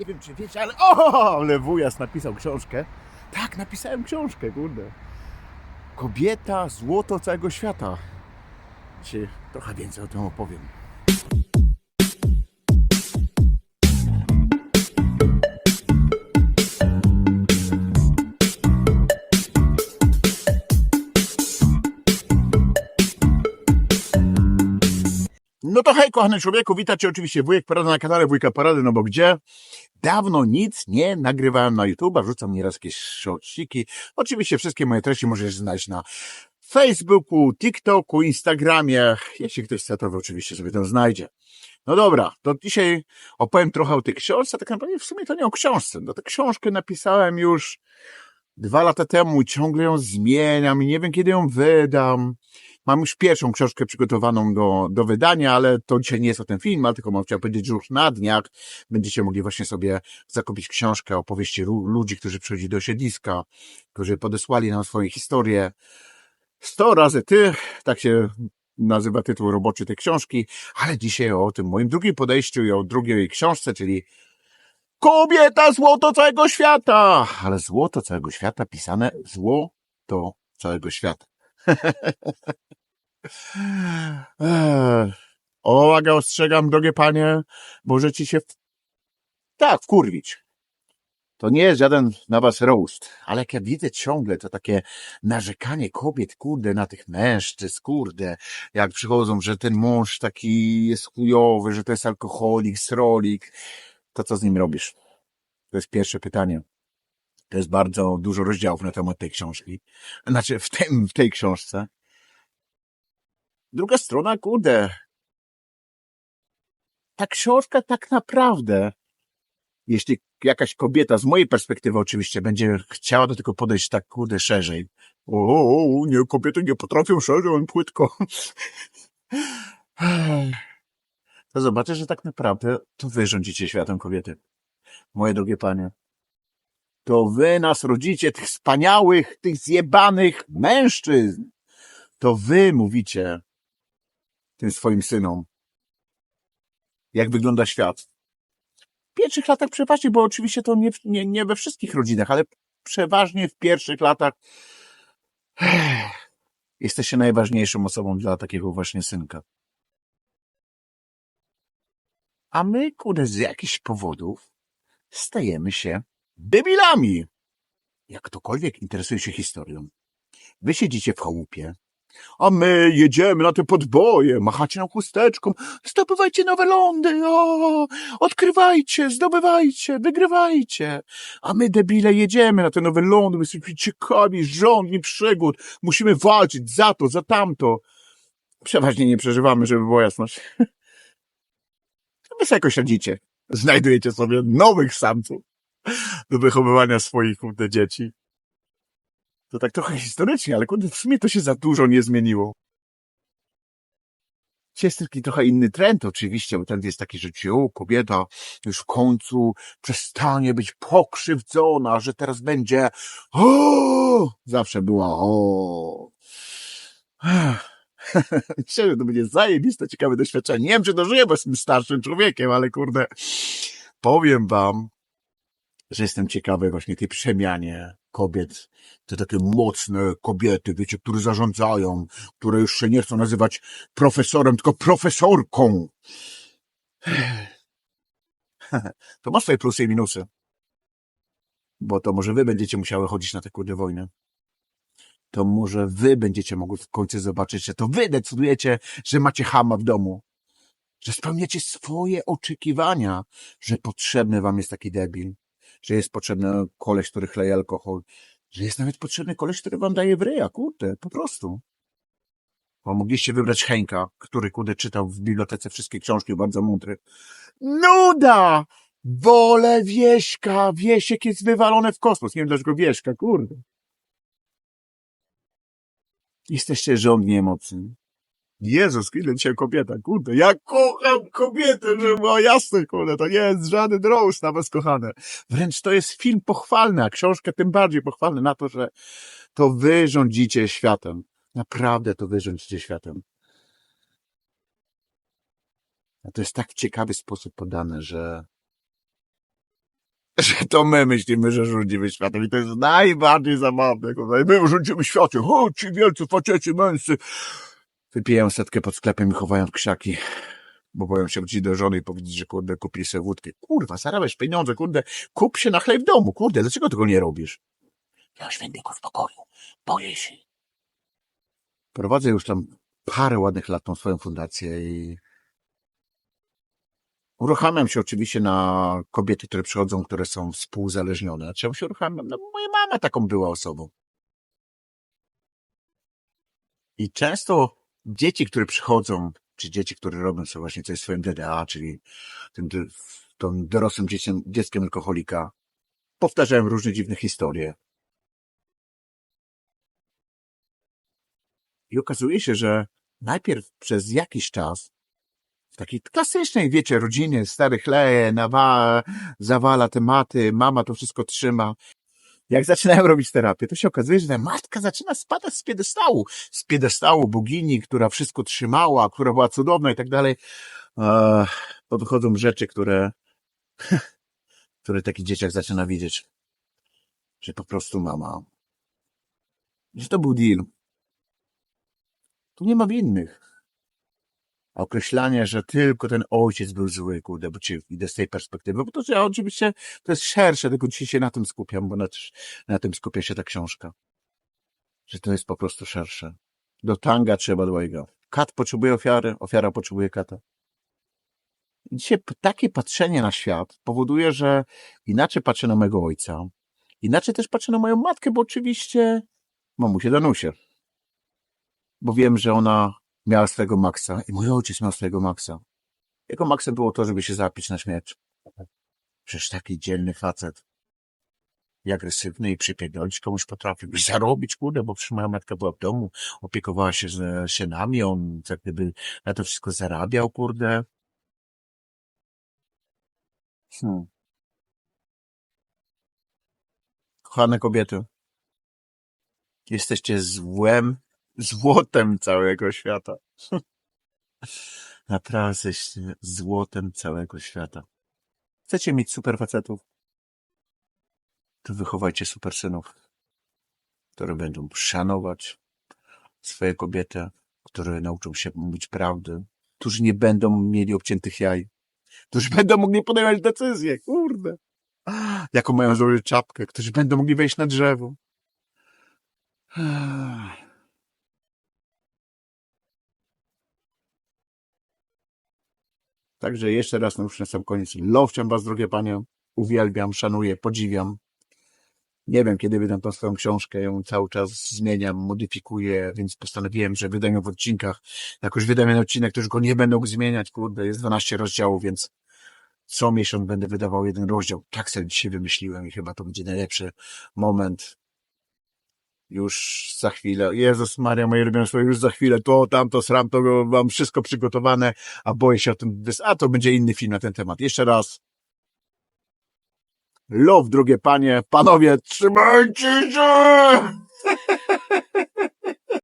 Nie wiem, czy wiecie, ale o, ale wujas napisał książkę. Tak, napisałem książkę, kurde. Kobieta, złoto całego świata. Dzisiaj trochę więcej o tym opowiem. No to hej, kochany człowieku, witajcie oczywiście wujek Parada na kanale Wujka Parady, no bo gdzie? Dawno nic nie nagrywałem na YouTube, wrzucam nieraz jakieś shortciki. Oczywiście wszystkie moje treści możesz znaleźć na Facebooku, TikToku, Instagramie. Jeśli ktoś chce, to oczywiście sobie to znajdzie. No dobra, to dzisiaj opowiem trochę o tej książce, tak naprawdę w sumie to nie o książce. No tę książkę napisałem już dwa lata temu i ciągle ją zmieniam i nie wiem kiedy ją wydam. Mam już pierwszą książkę przygotowaną do, do wydania, ale to dzisiaj nie jest o ten film, ale tylko mam chciał powiedzieć, że już na dniach będziecie mogli właśnie sobie zakupić książkę opowieści lu- ludzi, którzy przychodzili do siedliska, którzy podesłali nam swoje historie. Sto razy ty, tak się nazywa tytuł roboczy tej książki, ale dzisiaj o tym moim drugim podejściu i o drugiej książce, czyli Kobieta złoto całego świata! Ale złoto całego świata pisane złoto całego świata. O, uwaga, ostrzegam, drogie panie, możecie się w... tak wkurwić. To nie jest żaden na was roast, ale jak ja widzę ciągle to takie narzekanie kobiet, kurde, na tych mężczyzn, kurde, jak przychodzą, że ten mąż taki jest chujowy, że to jest alkoholik, srolik, to co z nim robisz? To jest pierwsze pytanie. To jest bardzo dużo rozdziałów na temat tej książki. Znaczy, w, tym, w tej książce. Druga strona, kurde. Ta książka tak naprawdę, jeśli jakaś kobieta, z mojej perspektywy oczywiście, będzie chciała do tego podejść tak, kurde, szerzej. O, o, o nie, kobiety nie potrafią szerzej, on płytko. To zobaczę, że tak naprawdę to wy rządzicie światem kobiety. Moje drogie panie. To wy nas rodzicie, tych wspaniałych, tych zjebanych mężczyzn. To wy mówicie tym swoim synom, jak wygląda świat. W pierwszych latach przeważnie, bo oczywiście to nie, nie, nie we wszystkich rodzinach, ale przeważnie w pierwszych latach jesteście najważniejszą osobą dla takiego właśnie synka. A my, kurde, z jakichś powodów stajemy się debilami. Jak ktokolwiek interesuje się historią, wy siedzicie w chałupie, a my jedziemy na te podboje, machacie nam chusteczką, zdobywajcie nowe lądy, o, odkrywajcie, zdobywajcie, wygrywajcie. A my, debile, jedziemy na te nowe lądy, my jesteśmy ciekawi, żądni przygód, musimy walczyć za to, za tamto. Przeważnie nie przeżywamy, żeby była jasność. Wy sobie jakoś radzicie. Znajdujecie sobie nowych samców do wychowywania swoich kurde dzieci. To tak trochę historycznie, ale kurde, w sumie to się za dużo nie zmieniło. Dzisiaj jest taki trochę inny trend oczywiście, bo trend jest taki, że ci, o, kobieta już w końcu przestanie być pokrzywdzona, że teraz będzie o, zawsze była o. To będzie zajebiste, ciekawe doświadczenie. Nie wiem, czy dożyję, bo jestem starszym człowiekiem, ale kurde, powiem wam, że jestem ciekawy właśnie tej przemianie kobiet. Te takie mocne kobiety, wiecie, które zarządzają, które już się nie chcą nazywać profesorem, tylko profesorką. To ma swoje plusy i minusy. Bo to może wy będziecie musiały chodzić na te kurde wojny. To może wy będziecie mogły w końcu zobaczyć, że to wy decydujecie, że macie hama w domu. Że spełniacie swoje oczekiwania, że potrzebny wam jest taki debil że jest potrzebny koleś, który chleje alkohol, że jest nawet potrzebny koleś, który wam daje w ryja, kurde, po prostu. Bo mogliście wybrać Henka, który, kurde, czytał w bibliotece wszystkie książki, bardzo mądry. Nuda! Wolę Wieśka! Wiesiek jest wywalony w kosmos. Nie wiem, dlaczego Wieśka, kurde. Jesteście żądni emocji. Jezus, ile dzisiaj kobieta, kurde, ja kocham kobietę, że była jasne, kurde, to nie jest żaden roast na was kochane. Wręcz to jest film pochwalny, a książka tym bardziej pochwalny na to, że to wy rządzicie światem. Naprawdę to wy rządzicie światem. A to jest tak w ciekawy sposób podane, że że to my myślimy, że rządzimy światem i to jest najbardziej zabawne. kurwa. My rządzimy światem, ci wielcy faceci męscy. Wypijają setkę pod sklepem i chowają w krzaki, bo boją się wrócić do żony i powiedzieć, że kurde, kupili sobie wódkę. Kurwa, zarabiasz pieniądze, kurde, kup się na chleb w domu, kurde, dlaczego tego nie robisz? Ja świętego spokoju, boję się. Prowadzę już tam parę ładnych lat tą swoją fundację i uruchamiam się oczywiście na kobiety, które przychodzą, które są współzależnione. Czemu się uruchamiam? No, moja mama taką była osobą. I często dzieci, które przychodzą, czy dzieci, które robią sobie właśnie coś w swoim DDA, czyli tym, tym dorosłym dzieciem, dzieckiem alkoholika, powtarzają różne dziwne historie. I okazuje się, że najpierw przez jakiś czas w takiej klasycznej, wiecie, rodzinie, stary chleje, nawa, zawala tematy, mama to wszystko trzyma. Jak zaczynają robić terapię, to się okazuje, że ta matka zaczyna spadać z piedestału. Z piedestału bogini, która wszystko trzymała, która była cudowna i tak dalej. Podchodzą rzeczy, które, które taki dzieciak zaczyna widzieć. Że po prostu mama. Że to był deal. Tu nie ma winnych. A określanie, że tylko ten ojciec był zły, kurde, bo ci idę z tej perspektywy, bo to że oczywiście to jest szersze, tylko dzisiaj się na tym skupiam, bo na, na tym skupia się ta książka. Że to jest po prostu szersze. Do tanga trzeba dwojga. Kat potrzebuje ofiary, ofiara potrzebuje kata. Dzisiaj takie patrzenie na świat powoduje, że inaczej patrzę na mojego ojca, inaczej też patrzę na moją matkę, bo oczywiście mamusię Danusię. Bo wiem, że ona miała swego maksa i mój ojciec miał swojego maksa. Jego maksem było to, żeby się zapić na śmierć. Przecież taki dzielny facet. I agresywny i przypierdolić komuś potrafił. I zarobić, kurde, bo przecież moja matka była w domu, opiekowała się z, się nami, on jak gdyby na to wszystko zarabiał, kurde. Hmm. Kochane kobiety, jesteście złem, złotem całego świata. Naprawdę złotem całego świata. Chcecie mieć super facetów? To wychowajcie super synów, które będą szanować swoje kobiety, które nauczą się mówić prawdy, którzy nie będą mieli obciętych jaj, którzy będą mogli podejmować decyzje, kurde. Jaką mają założyć czapkę, którzy będą mogli wejść na drzewo. Także jeszcze raz, na sam koniec, lowciam was, drogie panie, uwielbiam, szanuję, podziwiam. Nie wiem, kiedy wydam tą swoją książkę, ją cały czas zmieniam, modyfikuję, więc postanowiłem, że wydam ją w odcinkach. Jak już wydam jeden odcinek, to już go nie będę mógł zmieniać, kurde, jest 12 rozdziałów, więc co miesiąc będę wydawał jeden rozdział. Tak sobie dzisiaj wymyśliłem i chyba to będzie najlepszy moment. Już za chwilę, Jezus Maria, moje ulubione słowo, już za chwilę to, tamto, sram, to mam wszystko przygotowane, a boję się o tym, a to będzie inny film na ten temat. Jeszcze raz. Love, drogie panie, panowie, trzymajcie się!